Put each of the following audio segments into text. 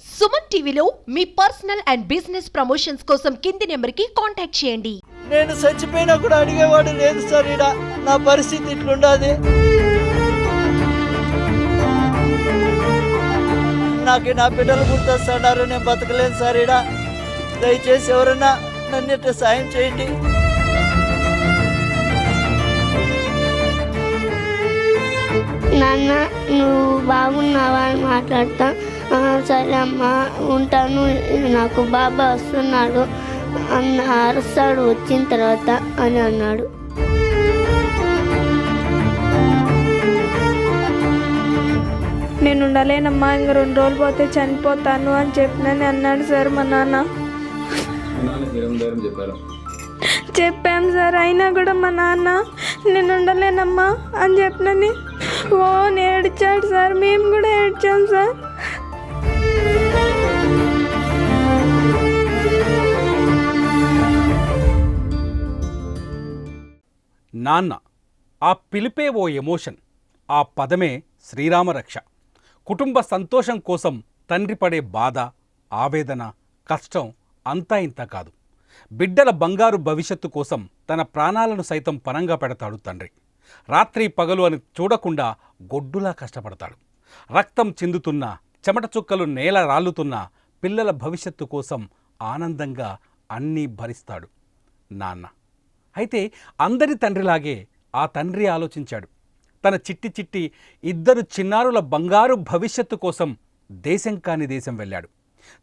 సుమన్ టీవీలో మీ personal and business promotions కోసం కింది నెంబర్కి కాంటాక్ట్ చేయండి. నేను చచ్చిపోయినా కూడా అడిగేవాడు లేదు సార్ ఈడ. నా పరిస్థితి ఇట్లుండాది. నాకు నా బిడ్డలు గుర్తొస్తున్నారు నేను బతకలేను సార్ ఈడ. దయచేసి ఎవరైనా నన్ను ఇట్లా సాయం చేయండి. నాన్న నువ్వు బాగున్నావా అని మాట్లాడతా. "ఆ, సరే అమ్మా ఉంటాను. నాకు బాబా వస్తున్నాడు. అన్న అరుస్తాడు వచ్చిన తర్వాత అని అన్నాడు. నేను ఉండలేనమ్మా ఇంక రెండు రోజులు పోతే చనిపోతాను అని చెప్పినని అన్నాడు సార్ మా నాన్న. చెప్పాను చెప్పాం సార్ అయినా కూడా మా నాన్న నేను ఉండలేనమ్మా అని చెప్పినని. ఓ ఏడ్చాడు సార్ మేము కూడా ఏడ్చాం సార్. నాన్న ఆ పిలిపే ఓ ఎమోషన్ ఆ పదమే శ్రీరామరక్ష. కుటుంబ సంతోషం కోసం తండ్రి పడే బాధ ఆవేదన కష్టం అంతా ఇంత కాదు. బిడ్డల బంగారు భవిష్యత్తు కోసం తన ప్రాణాలను సైతం పనంగా పెడతాడు తండ్రి. రాత్రి పగలు అని చూడకుండా గొడ్డులా కష్టపడతాడు. రక్తం చెందుతున్న చెమట చుక్కలు నేల రాలుతున్న పిల్లల భవిష్యత్తు కోసం ఆనందంగా అన్నీ భరిస్తాడు నాన్న. అయితే అందరి తండ్రిలాగే ఆ తండ్రి ఆలోచించాడు. తన చిట్టి చిట్టి ఇద్దరు చిన్నారుల బంగారు భవిష్యత్తు కోసం దేశం కాని దేశం వెళ్ళాడు.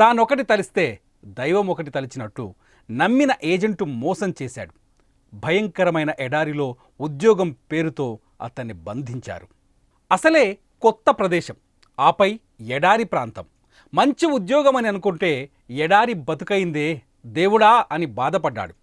తానొకటి తలిస్తే దైవం ఒకటి తలిచినట్టు నమ్మిన ఏజెంటు మోసం చేశాడు. భయంకరమైన ఎడారిలో ఉద్యోగం పేరుతో అతన్ని బంధించారు. అసలే కొత్త ప్రదేశం. ఆపై ఎడారి ప్రాంతం. మంచి ఉద్యోగం అని అనుకుంటే ఎడారి బతుకైందే దేవుడా అని బాధపడ్డాడు.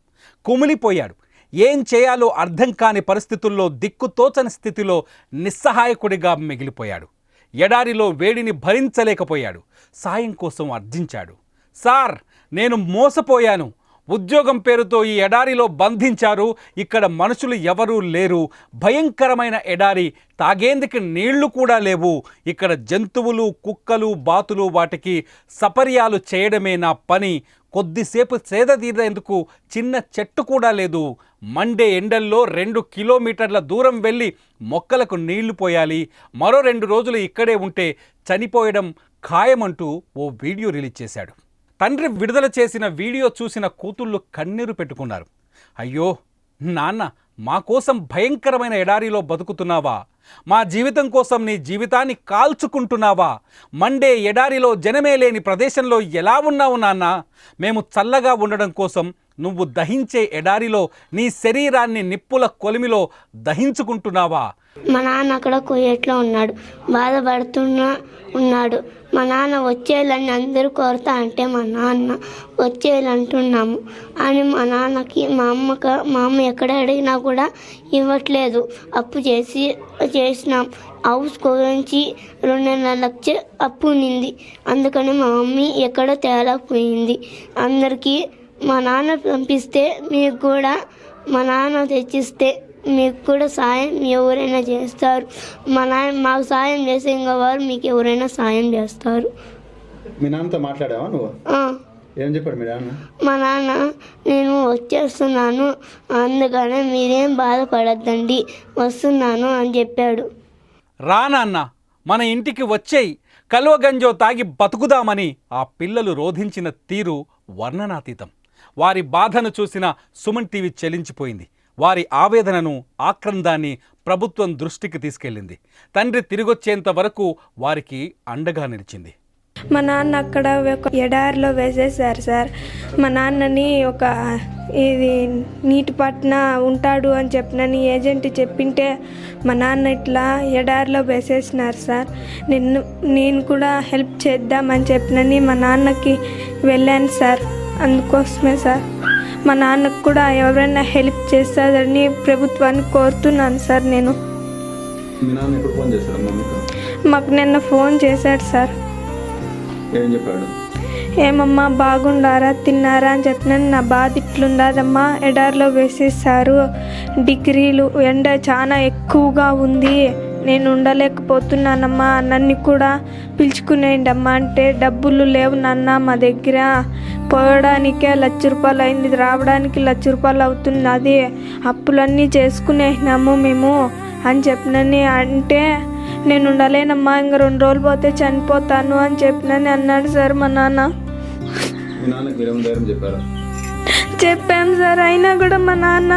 కుమిలిపోయాడు. ఏం చేయాలో అర్థం కాని పరిస్థితుల్లో దిక్కుతోచని స్థితిలో నిస్సహాయకుడిగా మిగిలిపోయాడు. ఎడారిలో వేడిని భరించలేకపోయాడు. సాయం కోసం అర్థించాడు సార్ నేను మోసపోయాను. ఉద్యోగం పేరుతో ఈ ఎడారిలో బంధించారు. ఇక్కడ మనుషులు ఎవరూ లేరు. భయంకరమైన ఎడారి. తాగేందుకు నీళ్ళు కూడా లేవు. ఇక్కడ జంతువులు కుక్కలు బాతులు వాటికి సపర్యాలు చేయడమే నా పని. కొద్దిసేపు సేద తీరేందుకు చిన్న చెట్టు కూడా లేదు. మండే ఎండల్లో రెండు కిలోమీటర్ల దూరం వెళ్ళి మొక్కలకు నీళ్ళు పోయాలి. మరో రెండు రోజులు ఇక్కడే ఉంటే చనిపోయడం ఖాయమంటూ ఓ వీడియో రిలీజ్ చేశాడు. తండ్రి విడుదల చేసిన వీడియో చూసిన కూతుళ్ళు కన్నీరు పెట్టుకున్నారు. అయ్యో నాన్న మా కోసం భయంకరమైన ఎడారిలో బతుకుతున్నావా? మా జీవితం కోసం నీ జీవితాన్ని కాల్చుకుంటున్నావా? మండే ఎడారిలో జనమే లేని ప్రదేశంలో ఎలా ఉన్నావు నాన్న? మేము చల్లగా ఉండడం కోసం నువ్వు దహించే ఎడారిలో నీ శరీరాన్ని నిప్పుల కొలిమిలో దహించుకుంటున్నావా? మా నాన్న అక్కడ కుయ్యట్లో ఉన్నాడు. బాధపడుతున్నా ఉన్నాడు. మా నాన్న వచ్చేయాలని అందరూ కోరుతా అంటే మా నాన్న వచ్చేయాలంటున్నాము. అని మా నాన్నకి మా అమ్మక మా అమ్మ ఎక్కడ అడిగినా కూడా ఇవ్వట్లేదు. అప్పు చేసి చేసినాం. హౌస్ గురించి రెండున్నర లక్ష అప్పు ఉన్నింది. అందుకని మా మమ్మీ ఎక్కడ తేలకపోయింది. అందరికీ మా నాన్న పంపిస్తే మీకు కూడా మా నాన్న తెచ్చిస్తే మీకు కూడా సాయం ఎవరైనా చేస్తారు. మా నాన్న మాకు సాయం చేసే ఇంకా వారు మీకు ఎవరైనా సాయం చేస్తారు. మీ నాన్నతో మాట్లాడావా నువ్వు? ఆ, ఏం చెప్పాడు మీ నాన్న? మా నాన్న నేను వచ్చేస్తున్నాను అందుకనే మీరేం బాధపడద్దండి వస్తున్నాను అని చెప్పాడు. రా నాన్న మన ఇంటికి వచ్చేయి కల్వగంజో తాగి బతుకుదామని ఆ పిల్లలు రోధించిన తీరు వర్ణనాతీతం. వారి బాధను చూసిన సుమన్ టీవీ చెలించిపోయింది. వారి ఆవేదనను ఆక్రందాన్ని ప్రభుత్వం దృష్టికి తీసుకెళ్ళింది. తండ్రి తిరిగొచ్చేంత వరకు వారికి అండగా నిలిచింది. మా నాన్న అక్కడ ఒక ఎడారిలో వేసేసారు సార్. మా నాన్నని ఒక ఇది నీటి పట్న ఉంటాడు అని చెప్పినని ఏజెంట్ చెప్పింటే మా నాన్న ఇట్లా ఎడారిలో వేసేసినారు సార్. నిన్ను నేను కూడా హెల్ప్ చేద్దామని చెప్పినని మా నాన్నకి వెళ్ళాను సార్. అందుకోసమే సార్. మా నాన్నకు కూడా ఎవరైనా హెల్ప్ చేస్తారని ప్రభుత్వాన్ని కోరుతున్నాను సార్ నేను. మాకు? నిన్న ఫోన్ చేశాడు సార్. ఏం చెప్పాడు? ఏమమ్మా బాగుండారా తిన్నారా అని చెప్పినాను నా బాధ ఇట్లుండదమ్మా. ఎడారిలో వేసేసారు డిగ్రీలు ఎండ చాలా ఎక్కువగా ఉంది. నేను ఉండలేకపోతున్నానమ్మా నన్ను కూడా పిలుచుకునేయండమ్మా అంటే డబ్బులు లేవు నాన్న మా దగ్గర. పోవడానికే లక్ష రూపాయలు అయింది రావడానికి లక్ష రూపాయలు అవుతుంది అది అప్పులన్నీ చేసుకునేసినాము మేము అని చెప్పినని అంటే నేను ఉండలేనమ్మా ఇంక రెండు రోజులు పోతే చనిపోతాను అని చెప్పినని అన్నాడు సార్ మా నాన్న. చెప్పాం సార్ అయినా కూడా మా నాన్న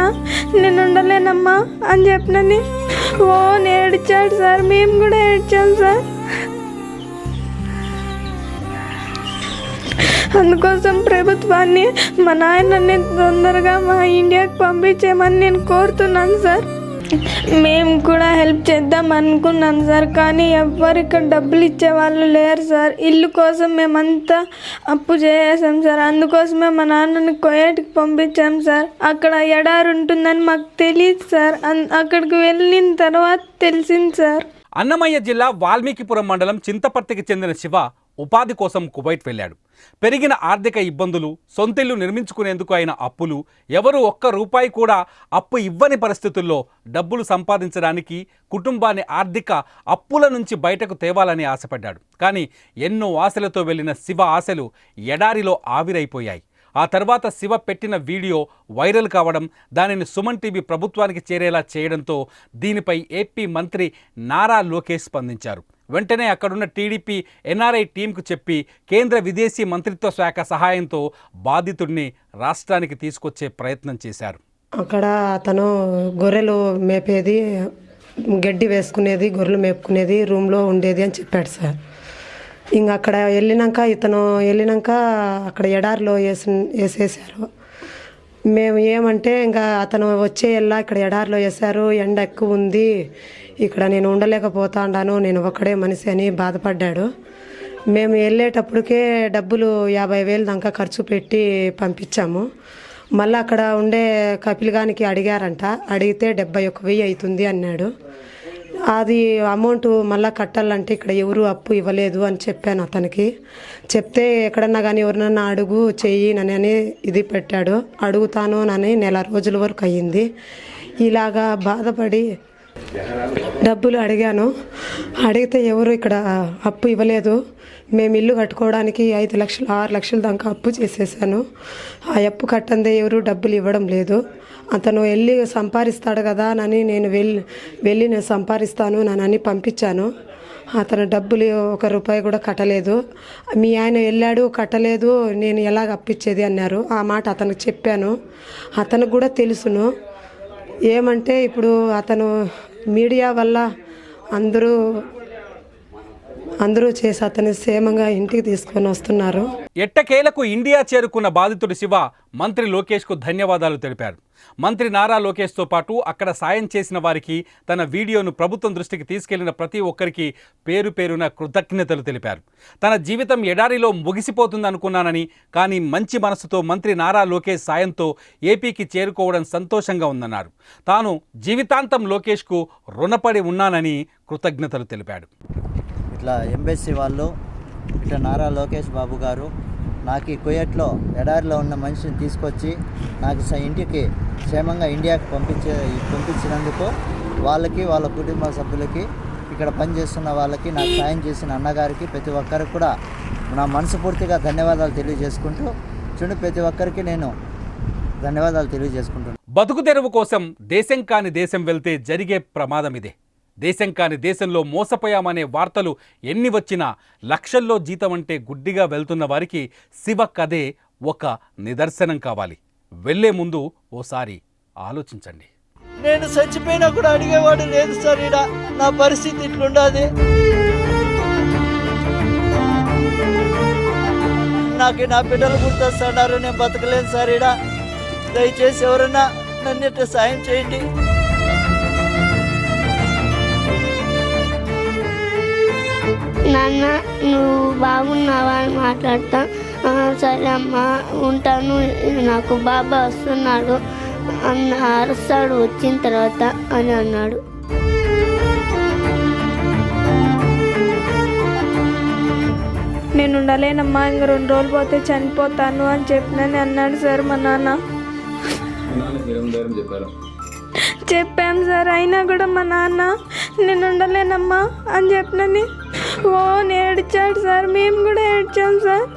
నేను ఉండలేనమ్మా అని చెప్పినని. ఓ ఏడ్చాడు సార్ మేము కూడా ఏడ్చాం సార్. అందుకోసం ప్రభుత్వాన్ని మా నాయనని తొందరగా మా ఇండియాకి పంపించేమని నేను కోరుతున్నాను సార్. మేము కూడా హెల్ప్ చేద్దాం అనుకున్నాం సార్ కానీ ఎవరికి డబ్బులు ఇచ్చే వాళ్ళు లేరు సార్. ఇల్లు కోసం మేమంతా అప్పు చేసాం సార్. అందుకోసమే మా నాన్నని కోయేటికి పంపించాం సార్. అక్కడ ఎడారు ఉంటుందని మాకు తెలియదు సార్. అన్- అక్కడికి వెళ్ళిన తర్వాత తెలిసింది సార్. అన్నమయ్య జిల్లా వాల్మీకిపురం మండలం చింతపర్తికి చెందిన శివ ఉపాధి కోసం కువైట్ వెళ్ళాడు. పెరిగిన ఆర్థిక ఇబ్బందులు సొంతిల్లు నిర్మించుకునేందుకు అయిన అప్పులు ఎవరు ఒక్క రూపాయి కూడా అప్పు ఇవ్వని పరిస్థితుల్లో డబ్బులు సంపాదించడానికి కుటుంబాన్ని ఆర్థిక అప్పుల నుంచి బయటకు తేవాలని ఆశపడ్డాడు. కానీ ఎన్నో ఆశలతో వెళ్ళిన శివ ఆశలు ఎడారిలో ఆవిరైపోయాయి. ఆ తర్వాత శివ పెట్టిన వీడియో వైరల్ కావడం దానిని సుమన్ టీవీ ప్రభుత్వానికి చేరేలా చేయడంతో దీనిపై ఏపీ మంత్రి నారా లోకేష్ స్పందించారు. వెంటనే అక్కడున్న టీడీపీ ఎన్ఆర్ఐ టీంకు చెప్పి కేంద్ర విదేశీ మంత్రిత్వ శాఖ సహాయంతో బాధితుడిని రాష్ట్రానికి తీసుకొచ్చే ప్రయత్నం చేశారు. అక్కడ అతను గొర్రెలు మేపేది గడ్డి వేసుకునేది గొర్రెలు మేపుకునేది రూమ్లో ఉండేది అని చెప్పాడు సార్. ఇంక అక్కడ వెళ్ళినాక ఇతను వెళ్ళినాక అక్కడ ఎడారిలో వేసి వేసేసారు మేము ఏమంటే ఇంకా అతను వచ్చే వెళ్ళా ఇక్కడ ఎడారిలో వేశారు ఎండ ఎక్కువ ఉంది ఇక్కడ నేను ఉండలేకపోతాండాను నేను ఒక్కడే మనిషి అని బాధపడ్డాడు. మేము వెళ్ళేటప్పటికే డబ్బులు యాభై వేలు దాకా ఖర్చు పెట్టి పంపించాము. మళ్ళీ అక్కడ ఉండే కపిల్గానికి అడిగారంట అడిగితే డెబ్బై ఒక వెయ్యి అవుతుంది అన్నాడు. అది అమౌంట్ మళ్ళీ కట్టాలంటే ఇక్కడ ఎవరు అప్పు ఇవ్వలేదు అని చెప్పాను అతనికి. చెప్తే ఎక్కడన్నా కానీ ఎవరినన్నా అడుగు చెయ్యి నని అని ఇది పెట్టాడు. అడుగుతాను అని నెల రోజుల వరకు అయ్యింది. ఇలాగా బాధపడి డబ్బులు అడిగాను. అడిగితే ఎవరు ఇక్కడ అప్పు ఇవ్వలేదు. మేము ఇల్లు కట్టుకోవడానికి ఐదు లక్షలు ఆరు లక్షల దాకా అప్పు చేసేసాను. ఆ అప్పు కట్టందే ఎవరు డబ్బులు ఇవ్వడం లేదు. అతను వెళ్ళి సంపాదిస్తాడు కదా అని నేను వెళ్ళి వెళ్ళి నేను సంపాదిస్తాను నని పంపించాను. అతను డబ్బులు ఒక రూపాయి కూడా కట్టలేదు. మీ ఆయన వెళ్ళాడు కట్టలేదు నేను ఎలాగ అప్పిచ్చేది అన్నారు. ఆ మాట అతనికి చెప్పాను. అతనికి కూడా తెలుసును. ఏమంటే ఇప్పుడు అతను మీడియా వల్ల అందరూ అందరూ చేసి అతని క్షేమంగా ఇంటికి తీసుకొని వస్తున్నారు. ఎట్టకేలకు ఇండియా చేరుకున్న బాధితుడు శివ మంత్రి లోకేష్కు ధన్యవాదాలు తెలిపారు. మంత్రి నారా లోకేష్తో పాటు అక్కడ సాయం చేసిన వారికి తన వీడియోను ప్రభుత్వం దృష్టికి తీసుకెళ్ళిన ప్రతి ఒక్కరికి పేరు పేరున కృతజ్ఞతలు తెలిపారు. తన జీవితం ఎడారిలో ముగిసిపోతుందనుకున్నానని కానీ మంచి మనసుతో మంత్రి నారా లోకేష్ సాయంతో ఏపీకి చేరుకోవడం సంతోషంగా ఉందన్నారు. తాను జీవితాంతం లోకేష్కు రుణపడి ఉన్నానని కృతజ్ఞతలు తెలిపాడు. ఇట్లా ఎంబెస్సీ వాళ్ళు ఇట్లా నారా లోకేష్ బాబు గారు నాకు ఈ కుయట్లో ఎడారిలో ఉన్న మనిషిని తీసుకొచ్చి నాకు స- ఇంటికి క్షేమంగా ఇండియాకి పంపించే పంపించినందుకు వాళ్ళకి వాళ్ళ కుటుంబ సభ్యులకి ఇక్కడ పనిచేస్తున్న వాళ్ళకి నాకు సాయం చేసిన అన్నగారికి ప్రతి ఒక్కరికి కూడా నా మనస్ఫూర్తిగా ధన్యవాదాలు తెలియజేసుకుంటూ చూడండి ప్రతి ఒక్కరికి నేను ధన్యవాదాలు తెలియజేసుకుంటున్నాను బతుకు తెరువు కోసం దేశం కాని దేశం వెళ్తే జరిగే ప్రమాదం ఇదే. దేశం కాని దేశంలో మోసపోయామనే వార్తలు ఎన్ని వచ్చినా లక్షల్లో జీతం అంటే గుడ్డిగా వెళ్తున్న వారికి శివ కథే ఒక నిదర్శనం కావాలి. వెళ్ళే ముందు ఓసారి ఆలోచించండి. నేను చచ్చిపోయినా కూడా అడిగేవాడు లేదు సార్ ఈడ. నా పరిస్థితి ఇట్లుండదు. నాకు నా బిడ్డలు గుర్తొస్తున్నారు నేను బతకలేను సార్ ఈడ. దయచేసి ఎవరైనా నన్ను సాయం చేయండి. నాన్న నువ్వు బాగున్నావా అని మాట్లాడతా. సరే అమ్మా ఉంటాను. నాకు బాబా వస్తున్నాడు. అన్న అరుస్తాడు వచ్చిన తర్వాత అని అన్నాడు. నేను ఉండలేనమ్మా ఇంక రెండు రోజులు పోతే చనిపోతాను అని చెప్పినని అన్నాడు సార్ మా నాన్న. చెప్పాను చెప్పాం సార్ అయినా కూడా మా నాన్న నేను ఉండలేనమ్మా అని చెప్పినని. ఓ ఏడ్చాడు సార్. మేము కూడా ఏడ్చాం సార్.